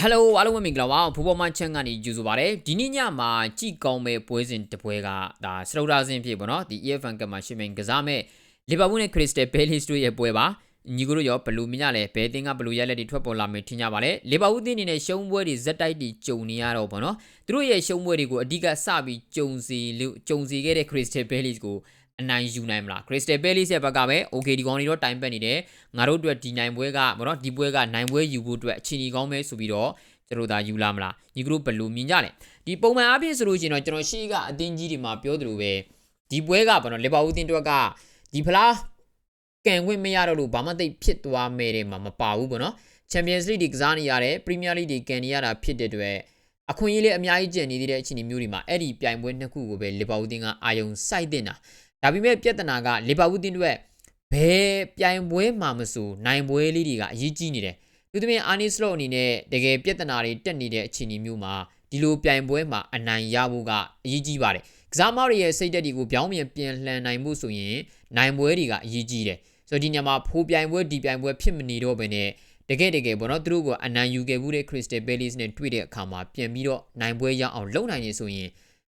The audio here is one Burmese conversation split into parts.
ဟယ်လိုအားလုံးပဲမင်္ဂလာပါဖူပေါ်မချန်ကနေကြိုဆိုပါရစေဒီနေ့ညမှာကြည်ကောင်းမဲ့ပွဲစဉ်တစ်ပွဲကဒါစတုဒါစင်ဖြစ်ပေါ့နော်ဒီ EFN ကမှာရှင်းမင်ကစားမဲ့လီဗာပူးနဲ့ခရစ္စတယ်ဘဲလီစ်တို့ရဲ့ပွဲပါညီကိုတို့ရောဘလူးမြလဲဘဲတင်းကဘလူးရက်လက်တွေထွက်ပေါ်လာမယ်ထင်ကြပါလေလီဗာပူးတင်းနေနဲ့ရှုံးပွဲတွေဇက်တိုက်တွေကြုံနေရတော့ပေါ့နော်သူတို့ရဲ့ရှုံးပွဲတွေကိုအဓိကစပြီးကြုံစီကြုံစီခဲ့တဲ့ခရစ္စတယ်ဘဲလီစ်ကို အနိုင်ယူနိုင်မလားခရစ္စတယ်ဘဲလီစ်ရဲ့ဘက်ကပဲ okay ဒီကောင်တွေတော့တိုင်ပတ်နေတယ်ငါတို့အတွက်ဒီနိုင်ပွဲကပေါ့နော်ဒီပွဲကနိုင်ပွဲယူဖို့အတွက်အချိန်ကြီးကောင်းပဲဆိုပြီးတော့ကျွန်တော်ဒါယူလာမလားညီကတို့ဘယ်လိုမြင်ကြလဲဒီပုံမှန်အားဖြင့်ဆိုလို့ရှိရင်တော့ကျွန်တော်ရှေ့ကအတင်းကြီးတွေမှာပြောသလိုပဲဒီပွဲကဘာလို့လီဗာပူးတင်းတွက်ကဒီဖလားကန်ခွင့်မရတော့လို့ဘာမှသိဖြစ်သွားမယ်တဲ့မှာမပါဘူးပေါ့နော်ချန်ပီယံစ်လိဒီကစားနေရတယ်ပရီးမီးယားလိဒီကန်နေရတာဖြစ်တဲ့အတွက်အခွင့်အရေးလေးအများကြီးကျန်နေသေးတဲ့အခြေအနေမျိုးတွေမှာအဲ့ဒီပြိုင်ပွဲနှစ်ခုကိုပဲလီဗာပူးတင်းကအာယုံစိုက်တင်တာ ဒါပေမဲ့ပြဿနာကလီဗာပူးတင်းတွေဘယ်ပြိုင်ပွဲမှာမဆိုနိုင်ပွဲလေးတွေကအရေးကြီးနေတယ်သူသမီးအာနီစလော့အနေနဲ့တကယ်ပြဿနာတွေတက်နေတဲ့အခြေအနေမျိုးမှာဒီလိုပြိုင်ပွဲမှာအနိုင်ရဖို့ကအရေးကြီးပါတယ်ကစားမတွေရဲ့စိတ်သက်တွေကိုပြောင်းပြန်ပြန်လှန်နိုင်မှုဆိုရင်နိုင်ပွဲတွေကအရေးကြီးတယ်ဆိုတော့ဒီညမှာဖိုးပြိုင်ပွဲဒီပြိုင်ပွဲဖြစ်မနေတော့ဘဲနဲ့တကယ်တကယ်ပေါ့နော်သူတို့ကအနိုင်ယူခဲ့မှုတဲ့ Crystal Palace နဲ့တွေ့တဲ့အခါမှာပြန်ပြီးတော့နိုင်ပွဲရအောင်လုပ်နိုင်နေဆိုရင်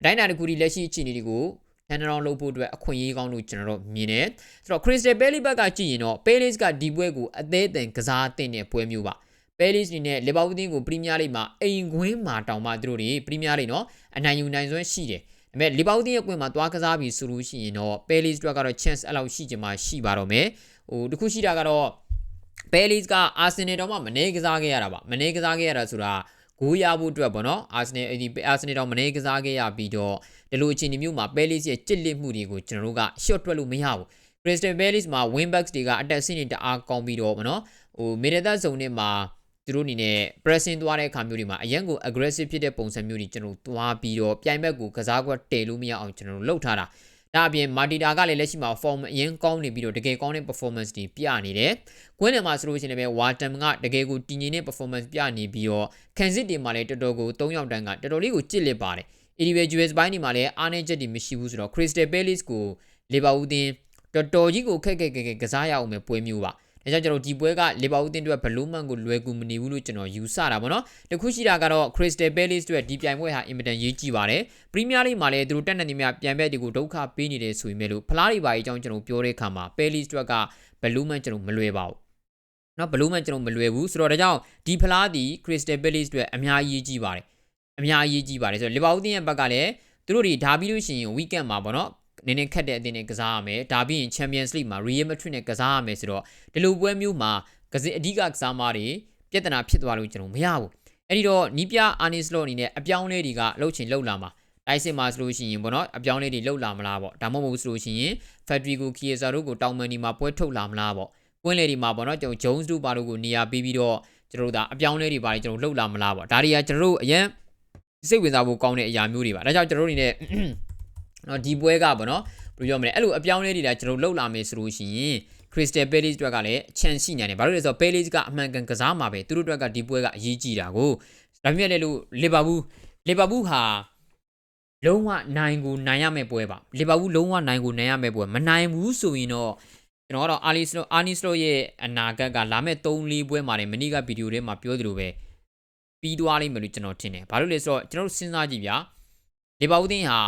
အတိုင်းအတာတစ်ခုဒီလက်ရှိအခြေအနေတွေကို ဟန်နရောင်းလုပ်ဖို့အတွက်အခွင့်အရေးကောင်းလို့ကျွန်တော်တို့မြင်တယ်ဆိုတော့ Crystal Palace ဘက်ကကြည့်ရင်တော့ Palace ကဒီပွဲကိုအသေးအံကစားတင်တဲ့ပွဲမျိုးပါ Palace အနေနဲ့လီဗာပူးတင်းကိုပရီးမီးယားလိမှာအိမ်ခွင်းမှာတောင်မှသူတို့တွေပရီးမီးယားလိနော်အနိုင်ယူနိုင်စွမ်းရှိတယ်ဒါပေမဲ့လီဗာပူးတင်းရဲ့ကွင်းမှာသွားကစားပြီးဆိုလို့ရှိရင်တော့ Palace တို့ကတော့ chance အဲ့လောက်ရှိချင်မှရှိပါတော့မယ်ဟိုတခုရှိတာကတော့ Palace က Arsenal တော့မှမနေကစားခဲ့ရတာပါမနေကစားခဲ့ရတာဆိုတာ ဂိုးရဖို့အတွက်ပေါ့နော် Arsenal ဒီ Arsenal တော့မနေကစားခဲ့ရပြီးတော့ဒီလိုအခြေအနေမျိုးမှာ Palace ရဲ့ကြစ်လက်မှုတွေကိုကျွန်တော်တို့က short တွက်လို့မရဘူး Crystal Palace မှာ wing backs တွေကအတက်ဆင်းနေတအားကောင်းပြီးတော့ဗောနော်ဟို middle zone နဲ့မှာသူတို့အနေနဲ့ pressing သွားတဲ့အခါမျိုးတွေမှာအရင်က aggressive ဖြစ်တဲ့ပုံစံမျိုးတွေကျွန်တော်သွားပြီးတော့ပြိုင်ဘက်ကိုကစားကွက်တည်လို့မရအောင်ကျွန်တော်လှုပ်ထားတာ ဒါအပြင်မာတီတာကလည်းလက်ရှိမှာ form အရင်ကောင်းနေပြီးတော့တကယ်ကောင်းတဲ့ performance တွေပြနေတယ်။ကွင်းထဲမှာဆိုလို့ရှိရင်လည်းဝါတမ်ကတကယ်ကိုတည်ငြိမ်တဲ့ performance ပြနေပြီးတော့ကန်စစ်တွေမှာလည်းတော်တော်ကို၃ယောက်တန်းကတော်တော်လေးကိုကြစ်လက်ပါတယ်။ individuals ဘိုင်းတွေမှာလည်းအားနည်းချက်တွေမရှိဘူးဆိုတော့ Crystal Palace ကိုလီဗာပူးတင်းတော်တော်ကြီးကိုခက်ခက်ခက်ခက်ကစားရအောင်ပဲပွဲမျိုးပါ။ ဒါကြောင့်ကျွန်တော်ဒီပွဲကလီဗာပူးတင်းအတွက်ဘလူးမန်ကိုလွယ်ကူမနေဘူးလို့ကျွန်တော်ယူဆတာပေါ့နော်။တခုရှိတာကတော့ Crystal Palace အတွက်ဒီပြိုင်ပွဲဟာအင်မတန်ရေးကြီးပါတယ်။ Premier League မှာလည်းသူတို့တက်နေနေမြပြိုင်ဘက်တွေကိုဒုက္ခပေးနေတယ်ဆိုပေမဲ့လို့ဖလားတွေပါအကြောင်းကျွန်တော်ပြောတဲ့အခါမှာ Palace အတွက်ကဘလူးမန်ကျွန်တော်မလွယ်ပါဘူး။နော်ဘလူးမန်ကျွန်တော်မလွယ်ဘူးဆိုတော့ဒါကြောင့်ဒီဖလားဒီ Crystal Palace အတွက်အများကြီးကြီးပါတယ်။အများကြီးကြီးပါတယ်ဆိုတော့လီဗာပူးတင်းရဲ့ဘက်ကလည်းသူတို့တွေဒါပြီးလို့ရှိရင် weekend မှာပေါ့နော် နည်းနည်းခက်တဲ့အသင်းနဲ့ကစားရမယ်ဒါပြီးရင် Champions League မှာ Real Madrid နဲ့ကစားရမယ်ဆိုတော့ဒီလိုပွဲမျိုးမှာကစားအဓိကကစားမားတွေပြဿနာဖြစ်သွားလို့ကျွန်တော်မရဘူးအဲ့ဒီတော့နီးပြအာနီစလော့အနေနဲ့အပြောင်းလဲတွေကလှုပ်ချင်လှုပ်လာမှာတိုက်စစ်မှာဆိုလို့ရှိရင်ပေါ့နော်အပြောင်းလဲတွေလှုပ်လာမလားပေါ့ဒါမှမဟုတ်ဆိုလို့ရှိရင် Federico Chiesa တို့ကိုတောင်မန်ဒီမှာပွဲထုတ်လာမလားပေါ့ကွင်းလေဒီမှာပေါ့နော်ကျွန်တော် Jones တို့ပါတို့ကိုနေရာပေးပြီးတော့ကျွန်တော်တို့ဒါအပြောင်းလဲတွေပါကျွန်တော်လှုပ်လာမလားပေါ့ဒါတွေကကျွန်တော်တို့အရင်စိတ်ဝင်စားဖို့ကောင်းတဲ့အရာမျိုးတွေပါဒါကြောင့်ကျွန်တော်တို့အနေနဲ့ နော်ဒီပွဲကပေါ့နော်ဘယ်လိုပြောမလဲအဲ့လိုအပြောင်းလဲတွေကကျွန်တော်လှုပ်လာမယ်ဆိုလို့ရှိရင် Crystal Palace အတွက်ကလည်းအချန်ရှိနိုင်တယ်ဘာလို့လဲဆိုတော့ Palace ကအမှန်ကန်ကစားမှာပဲသူတို့အတွက်ကဒီပွဲကအရေးကြီးတာကိုဒါပေမဲ့လည်းလို့လီဗာပူးလီဗာပူးဟာလုံးဝနိုင်ကိုနိုင်ရမယ့်ပွဲပါလီဗာပူးလုံးဝနိုင်ကိုနိုင်ရမယ့်ပွဲမနိုင်ဘူးဆိုရင်တော့ကျွန်တော်ကတော့အာလီစလိုအာနီစလိုရဲ့အနာဂတ်ကလာမဲ့3-4ပွဲမှာလည်းမနေ့ကဗီဒီယိုထဲမှာပြောသလိုပဲပြီးသွားလိမ့်မယ်လို့ကျွန်တော်ထင်တယ်ဘာလို့လဲဆိုတော့ကျွန်တော်စဉ်းစားကြည့်ဗျာလီဗာပူးတင်းဟာ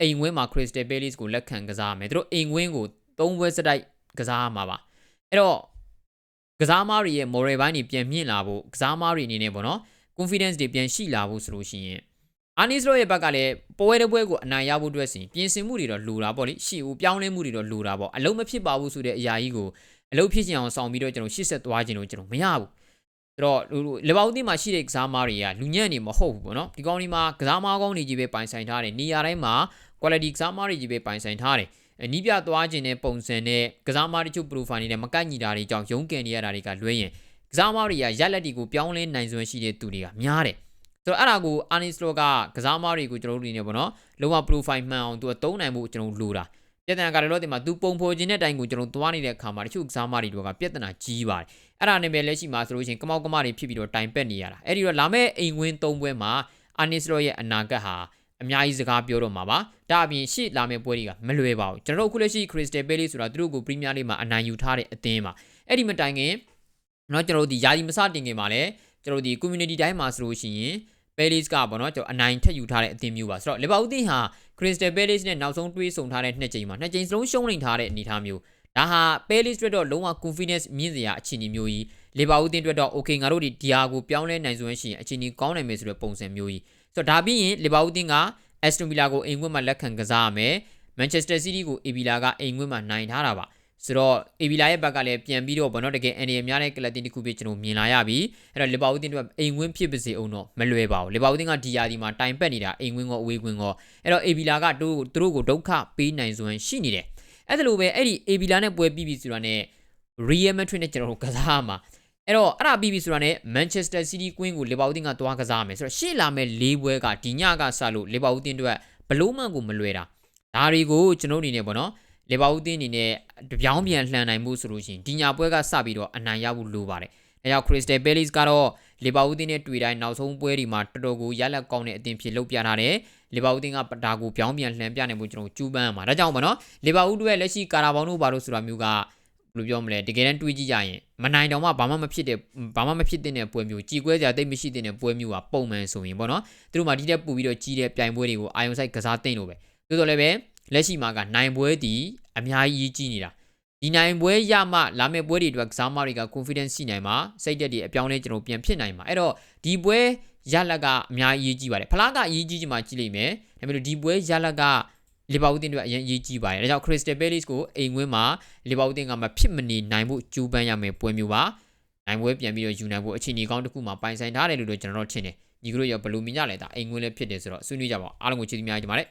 အိမ်ဝင်းမှာ Crystal Palace ကိုလက်ခံကစားရမယ်သူတို့အိမ်ဝင်းကို3ပွဲစတိုက်ကစားရမှာပါအဲ့တော့ကစားမားတွေရဲ့ moral ဘိုင်းတွေပြန်မြင့်လာဖို့ကစားမားတွေအနေနဲ့ပေါ့နော် confidence တွေပြန်ရှိလာဖို့ဆိုလို့ရှိရင်အာနီစလိုရဲ့ဘက်ကလည်းပွဲတစ်ပွဲကိုအနိုင်ရဖို့အတွက်စီပြင်ဆင်မှုတွေတော့လိုတာပေါ့လေရှိဦးပြောင်းလဲမှုတွေတော့လိုတာပေါ့အလုံးမဖြစ်ပါဘူးဆိုတဲ့အရာကြီးကိုအလုံးဖြစ်ချင်အောင်ဆောင်ပြီးတော့ကျွန်တော်ရှေ့ဆက်သွားခြင်းလို့ကျွန်တော်မရဘူးအဲ့တော့လေဘောက်တီမှာရှိတဲ့ကစားမားတွေကလူညံ့နေမဟုတ်ဘူးပေါ့နော်ဒီကောင်းဒီမှာကစားမားကောင်းတွေကြီးပဲပိုင်ဆိုင်ထားတယ်နေရာတိုင်းမှာ quality ကစားမားတွေကြီးပဲပိုင်ဆိုင်ထားတယ်နီးပြသွားခြင်းတဲ့ပုံစံနဲ့ကစားမားတချို့ profile တွေနဲ့မကန့်ညီတာတွေကြောင့်ရုံးကန်နေရတာတွေကလွဲရင်ကစားမားတွေကရက်လက်တွေကိုပြောင်းလဲနိုင်စွမ်းရှိတဲ့သူတွေကများတယ်ဆိုတော့အဲ့ဒါကို Anislo ကကစားမားတွေကိုကျွန်တော်တို့အနေနဲ့ပေါ့နော်လုံးဝ profile မှန်အောင်သူကသုံးနိုင်မှုကျွန်တော်လိုတာပြဿနာကလည်းတော့ဒီမှာသူပုံဖော်ခြင်းတဲ့အတိုင်းကိုကျွန်တော်သွားနေတဲ့အခါမှာတချို့ကစားမားတွေကပြဿနာကြီးပါတယ်အဲ့ဒါနဲ့ပဲလက်ရှိမှာဆိုလို့ရှိရင်ကမောက်ကမတွေဖြစ်ပြီးတော့တိုင်ပက်နေရတာအဲ့ဒီတော့လာမဲ့အိမ်ဝင်း၃ပွဲမှာ Anislo ရဲ့အနာဂတ်ဟာ အများကြီးစကားပြောတော့မှာပါဒါအပြင်ရှေ့လာမယ့်ပွဲတွေကမလွယ်ပါဘူးကျွန်တော်တို့အခုလက်ရှိ Crystal Palace ဆိုတာသူတို့ကို Premier League မှာအနိုင်ယူထားတဲ့အသင်းပါအဲ့ဒီမတိုင်ခင်เนาะကျွန်တော်တို့ဒီယာယီမစတင်ခင်မှာလည်းကျ ကျွန်တော်ဒီ community တိုင်းမှာဆိုလို့ရှိရင် Palace ကပေါ့နော်ကျွန်တော်အနိုင်ထက်ယူထားတဲ့အသင်းမျိုးပါဆိုတော့ Liverpool အသင်းဟာ Crystal Palace နဲ့နောက်ဆုံးတွေးဆုံထားတဲ့နှစ်ကြိမ်မှာနှစ်ကြိမ်စလုံးရှုံးနေထားတဲ့အနေအထားမျိုးဒါဟာ Palace အတွက်တော့လုံးဝ confidence မြင့်စရာအခြေအနေမျိုးကြီး Liverpool အသင်းအတွက်တော့ okay ငါတို့ဒီဒီဟာကိုပြောင်းလဲနိုင်စွမ်းရှိရင်အခြေအနေကောင်းနိုင်မယ်ဆိုတဲ့ပုံစံမျိုးကြီး ဆိုတော့ဒါပြီးရင် Liverpool အသင်းက Aston Villa ကိုအိမ်ခွင့်မှာလက်ခံကစားရမယ် Manchester City ကို AB လာကအိမ်ခွင့်မှာနိုင်ထားတာပါဆိုတော့ AB လာရဲ့ဘက်ကလည်းပြန်ပြီးတော့ဘောနော်တကယ်အန်ဒီရများတဲ့ကလပ်တင်တစ်ခုဖြစ်ကျွန်တော်မြင်လာရပြီအဲ့တော့လီဗာပူးတင်တို့အိမ်ဝင်းဖြစ်ပါစေအောင်တော့မလွယ်ပါဘူးလီဗာပူးတင်ကဒီယာဒီမှာတိုင်ပတ်နေတာအိမ်ဝင်းကောအဝေးကွင်းကောအဲ့တော့ AB လာကသူတို့ကိုဒုက္ခပေးနိုင်စွမ်းရှိနေတယ်အဲ့ဒါလိုပဲအဲ့ဒီ AB လာနဲ့ပွဲပြီးပြီဆိုတာနဲ့ Real Madrid နဲ့ကျွန်တော်တို့ကစားမှာ အဲ့တော့အဲ့ဒါပြီးပြီဆိုတာနဲ့ Manchester City ကွင်းကိုလီဗာပူးတင်ကသွားကစားမယ်ဆိုတော့ရှေ့လာမဲ့၄ပွဲကဒီညကစလို့လီဗာပူးတင်တို့ဘလို့မှကိုမလွယ်တာဒါတွေကိုကျွန်တော်အနေနဲ့ပေါ့နော်လေဘာဦးတင်းအနေနဲ့တပြောင်းပြန်လှန်နိုင်မှုဆိုလို့ရှိရင်ဒီညာပွဲကစပြီးတော့အနိုင်ရဖို့လိုပါတယ်။အဲကြောင့် Crystal Palace ကတော့လေဘာဦးတင်းနဲ့တွေ့တိုင်းနောက်ဆုံးပွဲဒီမှာတော်တော်ကိုရလက်ကောင်းတဲ့အသင်းဖြစ်လုပ်ပြထားတယ်။လေဘာဦးတင်းကဒါကိုပြောင်းပြန်လှန်ပြနိုင်မှုကျွန်တော်ကျူးပန်းမှာ။ဒါကြောင့်ပေါ့နော်။လေဘာဦးတို့ရဲ့လက်ရှိကာရာဘောင်တို့ဘာလို့ဆိုတာမျိုးက ဘယ်လိုပြောမလဲတကယ်တမ်းတွေးကြည့်ကြရင်မနိုင်တော့မှဘာမှမဖြစ်တဲ့ဘာမှမဖြစ်တဲ့ပွဲမျိုးကြီးကွဲကြတိတ်မရှိတဲ့ပွဲမျိုးကပုံမှန်ဆိုရင်ပေါ့နော်သူတို့မှဒီတက်ပူပြီးတော့ကြီးတဲ့ပြိုင်ပွဲတွေကိုအာယုံဆိုင်ကစားသိမ့်လို့ပဲသို့တော်လည်းပဲလက်ရှိမှာကနိုင်ပွဲဒီအများကြီးကြီးနေတာဒီနိုင်ပွဲရမှလာမယ့်ပွဲတွေအတွက်ကစားမတွေက confidence ရှိနိုင်မှာစိတ်သက်တွေအပြောင်းလဲကျွန်တော်ပြန်ဖြစ်နိုင်မှာအဲ့တော့ဒီပွဲရလက်ကအများကြီးကြီးပါတယ်ဖလားကအရေးကြီးချင်မှကြီးလိမ့်မယ်ဒါပေမဲ့ဒီပွဲရလက်က လီဗာပူးတင်တို့အရင်ရေးကြီးပါတယ်ဒါကြောင့် Crystal Palace ကိုအိမ်ဝင်းမှာလီဗာပူးတင်ကမဖြစ်မနေနိုင်ဖို့ကြိုးပမ်းရမယ်ပွဲမျိုးပါနိုင်ပွဲပြန်ပြီးတော့ယူနိုင်ဖို့အခြေအနေကောင်းတစ်ခုမှပိုင်ဆိုင်ထားတယ်လို့တော့ကျွန်တော်တို့ထင်တယ်ညီကတို့ရောဘယ်လိုမြင်ကြလဲဒါအိမ်ဝင်းလည်းဖြစ်တယ်ဆိုတော့ဆွေးနွေးကြပါအောင်အားလုံးကိုကျေးဇူးများကြီးတင်ပါတယ်